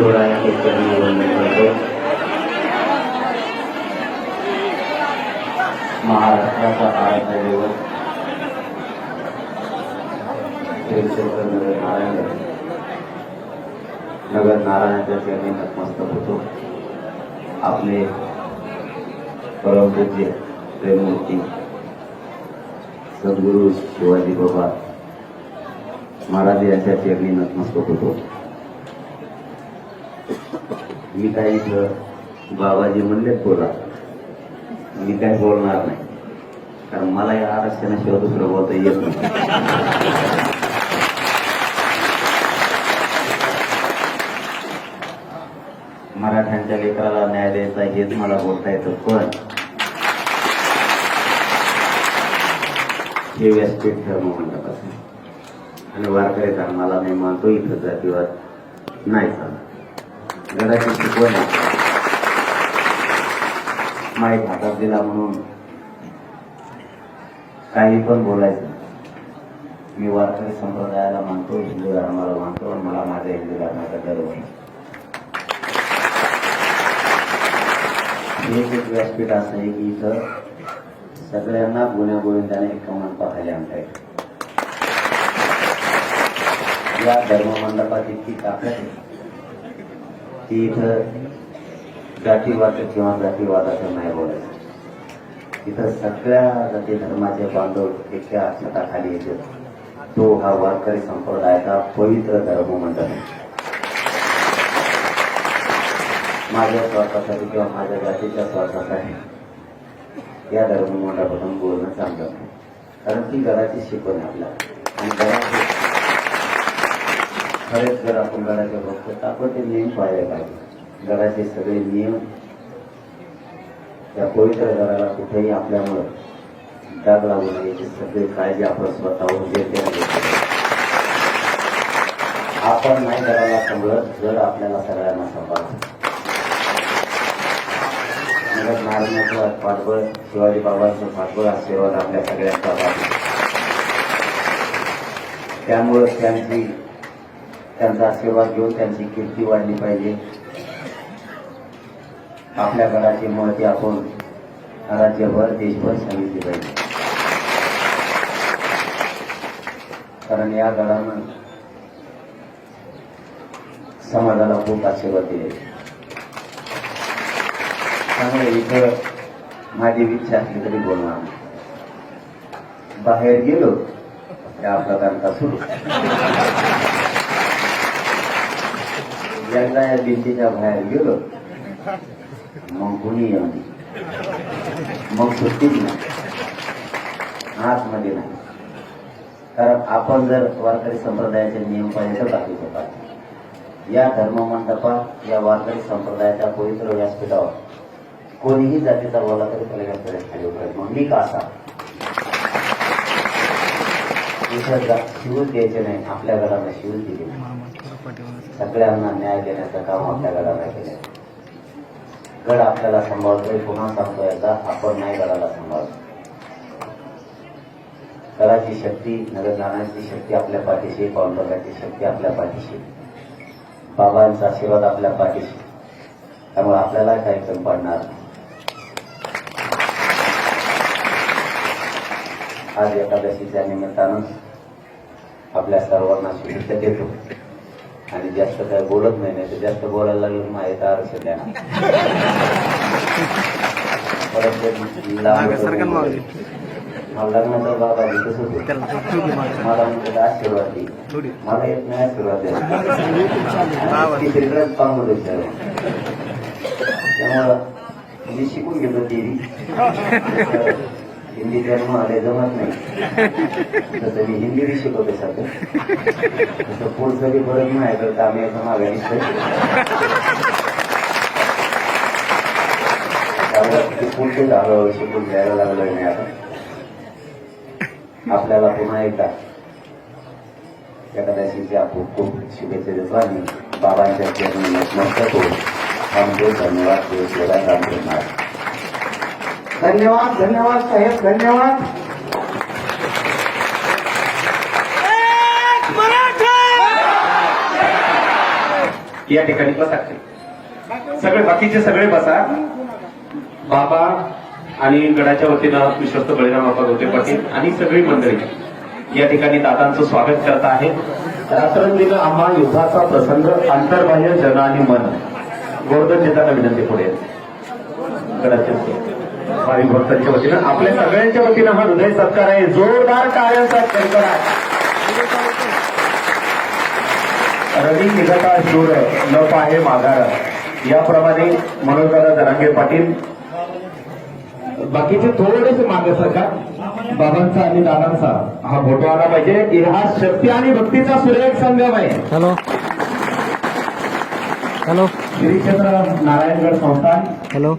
शिवरायाचे वंदन करतो महाराष्ट्राचा आराध्य नगर नारायण नगर नारायणाच्या चरणी नतमस्तक होतो. आपले परमपूज्य प्रेममूर्ती सद्गुरू शिवाजी बाबा महाराज यांच्या चरणी नतमस्तक होतो. मी काय इथं बाबाजी म्हणलेत बोला. मी काय बोलणार नाही. कारण मला या आरक्षणाशिवाय दुसरं बोलता येत नाही. मराठ्यांच्या लेकराला न्याय द्यायचा हेच मला बोलता येतं पण हे व्यासपीठ धर्म म्हणतात आणि वारकरी धर्माला मी मानतो इथं जातीवाद नाही चालत शिकवण माईक हातात दिला म्हणून. काही पण बोलायचं. मी वारकरी संप्रदायाला मानतो हिंदू धर्माला मानतो आणि मला माझ्या हिंदू धर्माचा गर्व आहे एक एक व्यासपीठ असं आहे की इथं सगळ्यांना गुन्ह्या गोविंदाने एका मंडपाखाली आणता येईल या धर्ममंडपात इतकी ताकद आहे. की इथं जातीवाद किंवा जातीवादाचं नाही बोलायचं. इथं सगळ्या जाती धर्माचे बांधव एका छताखाली येतात. तो हा वारकरी संप्रदायाचा पवित्र धर्म आहे माझ्या स्वार्थासाठी किंवा माझ्या जातीच्या स्वार्थासाठी या धर्ममंडळापासून बोलणं चांगलं कारण ती घराची शिकवण आहे आपल्याला. आणि घराची खरेच जर आपण घराच्या बघतो तर आपण ते नियम पाळले पाहिजे. घराचे सगळे नियम त्या पवित्र घराला कुठेही आपल्यामुळं डाग लागू नये याची सगळी काळजी आपण स्वतःहून घेतली आपण नाही घराला समजत जर आपल्याला सगळ्यांना सांभाळतो. नगर नारायणाचं पाठबळ शिवाजी बाबांचं पाठबळ आशीर्वाद आपल्या सगळ्यांचा त्यामुळं त्यांची त्यांचा आशीर्वाद घेऊन त्यांची कीर्ती वाढली पाहिजे. आपल्या घराची महती आपण राज्यभर देशभर सांगितली पाहिजे. कारण या गडानं समाजाला खूप आशीर्वाद दिले. त्यामुळे इथं माझी इच्छा असली तरी बोलणार बाहेर गेलो त्या प्रकारचा सुरू. एकदा या भिंतीच्या बाहेर गेलो मग कुणी येऊ नये मग सुट्टीच नाही आतमध्ये नाही. कारण आपण जर वारकरी संप्रदायाचे नियम पाहिजे तर बाकी होतात या धर्ममंडपात या वारकरी संप्रदायाच्या पवित्र व्यासपीठावर कोणीही जातीचा बोला तरी त्याला व्यासपीठात खाली उतरेल मग मी का असा? दुसरं जा- द्यायचे नाही. आपल्या घराला शिवूच दिले सगळ्यांना न्याय देण्याचं काम आपल्या घराला केलं गड आपल्याला सांभाळतोय. पुन्हा सांगतो याचा आपण नाही गडाला सांभाळतो. गडाची शक्ती नगर जाण्याची शक्ती आपल्या पाठीशी पांडुरंगाची शक्ती आपल्या पाठीशी. बाबांचा आशीर्वाद आपल्या पाठीशी. त्यामुळे आपल्याला काही कमी पडणार? नाही. आज एकादशीच्या निमित्तानं आपल्या सर्वांना शुभेच्छा देतो. आणि जास्त काय बोलत नाही नाही तर जास्त बोलायला लागलं माहिती आरक्षण द्या ते मला लग्नाचा बाबा तसंच होतं. मला म्हणजे आशीर्वाद दे. मला येत नाही आशीर्वाद द्या विचार त्यामुळं मी शिकून घेतो टी हिंदी जन्म आले जमत नाही तसं मी हिंदी बी शिकवते सध्या तसं पुढचं बी परत नाही तर आम्ही एकदम आघाडी त्यामुळे पुढचे झालं शिकून द्यायला लागलं नाही आता. आपल्याला पुन्हा एकदा एकादशीच्या खूप खूप शुभेच्छा देतो आणि बाबांच्या चरणी नतमस्तक होऊन थांबतो धन्यवाद. देवशिवाय रामदेव महाराज धन्यवाद धन्यवाद साहेब धन्यवाद. या ठिकाणी बसा. सगळे बाकीचे सगळे बसा. बाबा आणि गडाच्या वतीनं विश्वस्त बळीराम बाबा गोटे पाटील आणि सगळी मंडळी या ठिकाणी दादांचं स्वागत करत आहे. रात्रंदिन आम्हा युद्धाचा प्रसंग अंतर्बाह्य जन आणि मन. गोवर्धन नेत्यांना विनंती पुढे. गडाचे भावी भक्तांच्या वतीनं आपल्या सगळ्यांच्या वतीनं हा हृदय सत्कार आहे. जोरदार कार्यांचा करा रवी निघता शूर न पाहे माघार. याप्रमाणे मनोजदादा जरांगे पाटील. बाकीचे थोडेसे मागे सरका बाबांचा आणि दादांचा. हा फोटो आला पाहिजे. हा शक्ती आणि भक्तीचा सुरेख संगम आहे. हॅलो. हॅलो. श्री क्षेत्र नारायणगड संस्थान. हॅलो.